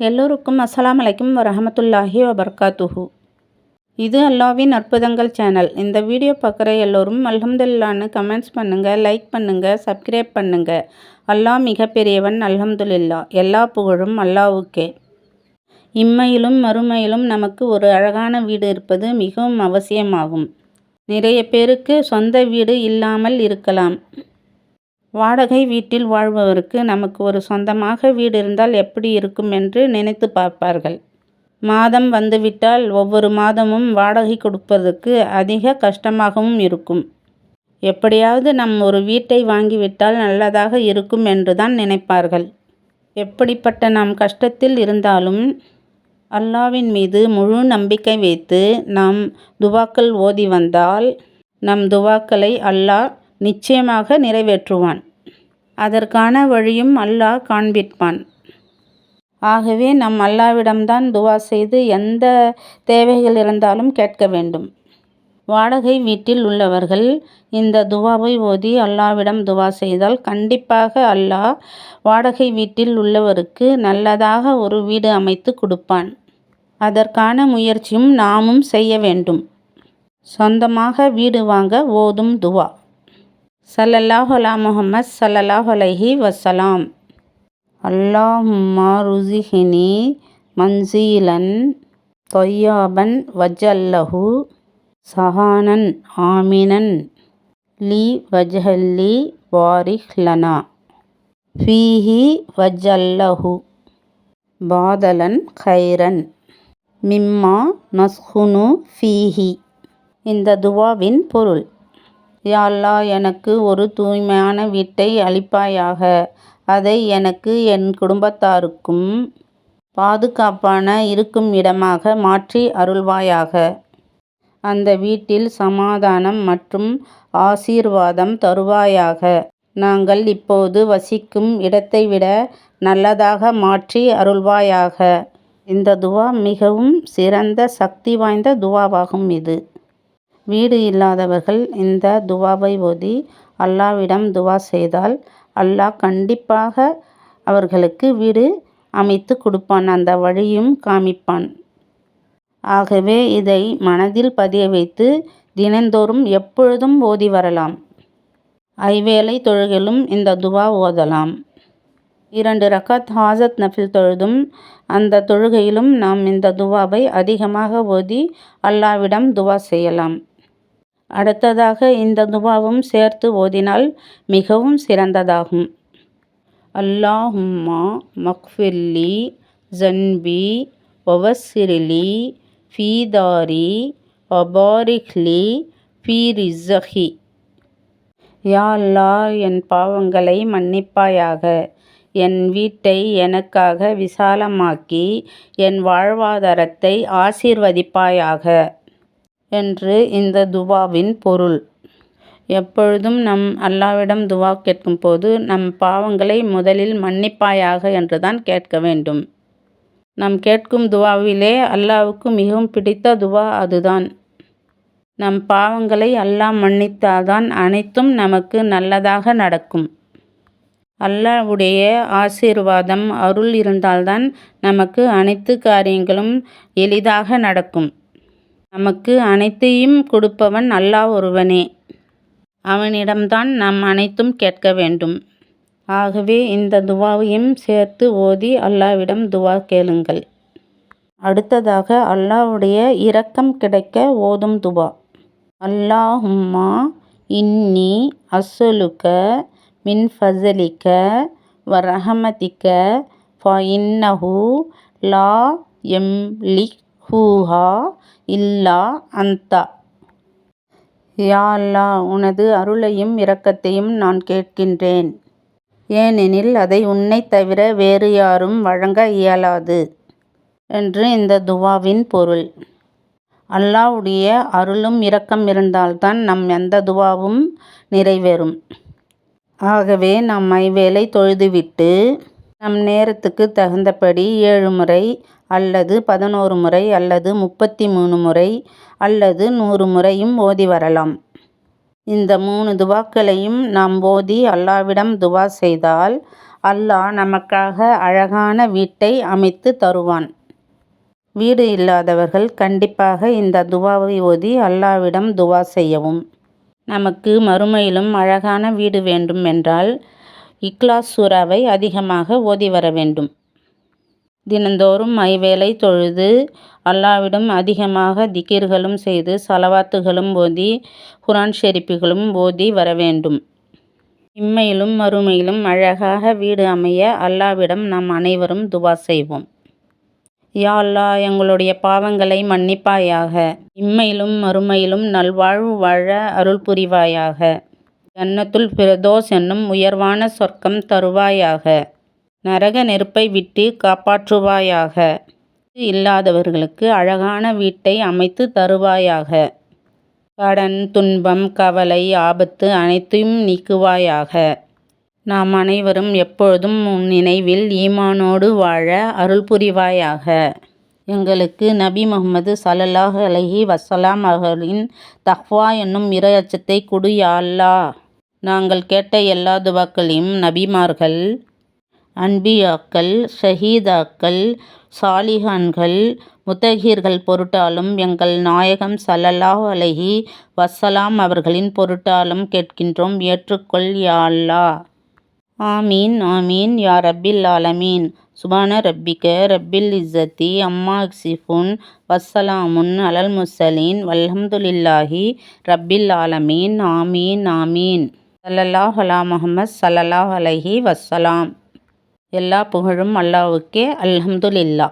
எல்லோருக்கும் அஸ்லாம் அலைக்கும் வரஹமத்துல்லாஹி வபர்காத்துஹு. இது அல்லாவின் அற்புதங்கள் சேனல். இந்த வீடியோ பார்க்குற எல்லோரும் அல்ஹம்துல்லான்னு கமெண்ட்ஸ் பண்ணுங்கள் லைக் பண்ணுங்கள் சப்ஸ்கிரைப் பண்ணுங்கள் அல்லாஹ் மிகப்பெரியவன் அல்ஹம்துல்லா எல்லா புகழும் அல்லாவுக்கே இம்மையிலும் மறுமையிலும் நமக்கு ஒரு அழகான வீடு இருப்பது மிகவும் அவசியமாகும். நிறைய பேருக்கு சொந்த வீடு இல்லாமல் இருக்கலாம். வாடகை வீட்டில் வாழ்பவருக்கு நமக்கு ஒரு சொந்தமாக வீடு இருந்தால் எப்படி இருக்கும் என்று நினைத்து பார்ப்பார்கள். மாதம் வந்துவிட்டால் ஒவ்வொரு மாதமும் வாடகை கொடுப்பதற்கு அதிக கஷ்டமாகவும் இருக்கும். எப்படியாவது நம் ஒரு வீட்டை வாங்கிவிட்டால் நல்லதாக இருக்கும் என்று தான் நினைப்பார்கள். எப்படிப்பட்ட நாம் கஷ்டத்தில் இருந்தாலும் அல்லாவின் மீது முழு நம்பிக்கை வைத்து நாம் துவாக்கள் ஓதி வந்தால் நம் துவாக்களை அல்லாஹ் நிச்சயமாக நிறைவேற்றுவான். அதற்கான வழியும் அல்லாஹ் காண்பிப்பான். ஆகவே நம் அல்லாவிடம்தான் துவா செய்து எந்த தேவைகள் இருந்தாலும் கேட்க வேண்டும். வாடகை வீட்டில் உள்ளவர்கள் இந்த துவாவை ஓதி அல்லாவிடம் துவா செய்தால் கண்டிப்பாக அல்லாஹ் வாடகை வீட்டில் உள்ளவருக்கு நல்லதாக ஒரு வீடு அமைத்து கொடுப்பான். அதற்கான முயற்சியும் நாமும் செய்ய வேண்டும். சொந்தமாக வீடு வாங்க ஓதும் துவா. சல்லல்லாஹலா முகமது சல்லல்லாஹலஹி வசலாம் அல்லாஹும்மா ருசிஹினி மன்சீலன் தொய்யாபன் வஜல்லஹு சஹானன் ஆமினன் லி வஜஹல்லி வாரிஹ்லனா ஃபீஹி வஜல்லஹு பாதலன் கைரன் மிம்மா நஸ்குனு ஃபீஹி. இந்த துவாவின் பொருள். யாழ்லா எனக்கு ஒரு தூய்மையான வீட்டை அளிப்பாயாக. அதை எனக்கு என் குடும்பத்தாருக்கும் பாதுகாப்பான இருக்கும் இடமாக மாற்றி அருள்வாயாக. அந்த வீட்டில் சமாதானம் மற்றும் ஆசீர்வாதம் தருவாயாக. நாங்கள் இப்போது வசிக்கும் இடத்தை விட நல்லதாக மாற்றி அருள்வாயாக. இந்த துவா மிகவும் சிறந்த சக்தி வாய்ந்த துவாவாகும் இது. வீடு இல்லாதவர்கள் இந்த துவாவை ஓதி அல்லாவிடம் துவா செய்தால் அல்லாஹ் கண்டிப்பாக அவர்களுக்கு வீடு அமைத்து கொடுப்பான் அந்த வழியும் காமிப்பான். ஆகவே இதை மனதில் பதிய வைத்து தினந்தோறும் எப்பொழுதும் ஓதி வரலாம். ஐவேளை தொழுகிலும் இந்த துவா ஓதலாம். இரண்டு ரக்காத் ஹாசத் நஃபில் தொழுதும் அந்த தொழுகையிலும் நாம் இந்த துவாவை அதிகமாக ஓதி அல்லாவிடம் துவா செய்யலாம். அடுத்ததாக இந்த துபாவும் சேர்த்து ஓதினால் மிகவும் சிறந்ததாகும். அல்லாஹும்மா மக்ஃபிர்லி ஜன்பி ஒவசிரிலி ஃபீதாரி ஒபாரிஹ்லி ஃபீ யா அல்லா என் பாவங்களை மன்னிப்பாயாக. என் வீட்டை எனக்காக விசாலமாக்கி என் வாழ்வாதாரத்தை ஆசீர்வதிப்பாயாக. என்று இந்த துவாவின் பொருள். எப்பொழுதும் நம் அல்லாவிடம் துவா கேட்கும் போது நம் பாவங்களை முதலில் மன்னிப்பாயாக என்றுதான் கேட்க வேண்டும். நாம் கேட்கும் துவாவிலே அல்லாவுக்கு மிகவும் பிடித்த துவா அதுதான். நம் பாவங்களை அல்லாஹ் மன்னித்தால்தான் அனைத்தும் நமக்கு நல்லதாக நடக்கும். அல்லாவுடைய ஆசீர்வாதம் அருள் இருந்தால்தான் நமக்கு அனைத்து காரியங்களும் எளிதாக நடக்கும். நமக்கு அனைத்தையும் கொடுப்பவன் அல்லாஹ் ஒருவனே. அவனிடம்தான் நாம் அனைத்தும் கேட்க வேண்டும். ஆகவே இந்த துவாவையும் சேர்த்து ஓதி அல்லாவிடம் துவா கேளுங்கள். அடுத்ததாக அல்லாவுடைய இரக்கம் கிடைக்க ஓதும் துவா. அல்லாஹும்மா இன்னி அஸ்ஸலுக்க மின் ஃபசலிக்க வரஹமதிக்க ஃபஇன்னஹு லா எம்லிக் ஹூஹா இல்லா அந்தா. யா அல்லா உனது அருளையும் இரக்கத்தையும் நான் கேட்கின்றேன். ஏனெனில் அதை உன்னைத் தவிர வேறு யாரும் வழங்க இயலாது என்று இந்த துவாவின் பொருள். அல்லாவுடைய அருளும் இரக்கம் இருந்தால்தான் நம் எந்த துவாவும் நிறைவேறும். ஆகவே நாம் ஐவேளை தொழுதுவிட்டு நம் நேரத்துக்கு தகுந்தபடி ஏழு முறை அல்லது பதினோரு முறை அல்லது முப்பத்தி மூணு முறை அல்லது நூறு முறையும் ஓதி வரலாம். இந்த மூணு துவாக்களையும் நாம் ஓதி அல்லாவிடம் துவா செய்தால் அல்லாஹ் நமக்காக அழகான வீட்டை அமைத்து தருவான். வீடு இல்லாதவர்கள் கண்டிப்பாக இந்த துவாவை ஓதி அல்லாவிடம் துவா செய்யவும். நமக்கு மறுமையிலும் அழகான வீடு வேண்டும் என்றால் இக்லாஸ் சூறாவை அதிகமாக ஓதி வர வேண்டும். தினந்தோறும் ஐவேளை தொழுது அல்லாவிடம் அதிகமாக திக்கிர்களும் செய்து சலவாத்துகளும் ஓதி குரான் ஷெரிப்புகளும் ஓதி வர வேண்டும். இம்மையிலும் மறுமையிலும் அழகாக வீடு அமைய அல்லாவிடம் நாம் அனைவரும் துவா செய்வோம். யா அல்லா எங்களுடைய பாவங்களை மன்னிப்பாயாக. இம்மையிலும் மறுமையிலும் நல்வாழ்வு வாழ அருள் புரிவாயாக. ஜன்னத்துல் பிரதோஸ் என்னும் உயர்வான சொர்க்கம் தருவாயாக. நரக நெருப்பை விட்டு காப்பாற்றுவாயாக. இல்லாதவர்களுக்கு அழகான வீட்டை அமைத்து தருவாயாக. கடன் துன்பம் கவலை ஆபத்து அனைத்தையும் நீக்குவாயாக. நாம் அனைவரும் எப்பொழுதும் உன் நினைவில் ஈமானோடு வாழ அருள் புரிவாயாக. எங்களுக்கு நபி முகமது சல்லல்லாஹ் அலஹி வசலாம் அவர்களின் தஹ்வா என்னும் இறை அச்சத்தை குடு அல்லா. நாங்கள் கேட்ட எல்லா துவாக்களையும் நபிமார்கள் அன்பியாக்கள் ஷஹீதாக்கள் சாலிஹான்கள் முத்தகீர்கள் பொருட்டாலும் எங்கள் நாயகம் சல்லல்லாஹ் அலஹி வசலாம் அவர்களின் பொருட்டாலும் கேட்கின்றோம். ஏற்றுக்கொள் யா அல்லா ஆமீன் ஆமீன். யா ரப்பில் ஆலமீன். சுபான ரப்பிக்க ரப்பில் இஸ்ஸத்தி அம்மா சிஃபுன் வஸ்ஸலாமுன் அலல் முசலீன் வல்ஹம்துலில்லாஹி ரப்பில் ஆலமீன். ஆமீன் ஆமீன். சல்லல்லாஹ் அலா முஹம்மத் சல்லல்லாஹ் அலஹி வஸ்ஸலாம். எல்லா புகழும் அல்லாவுக்கே அல்ஹம்துலில்லா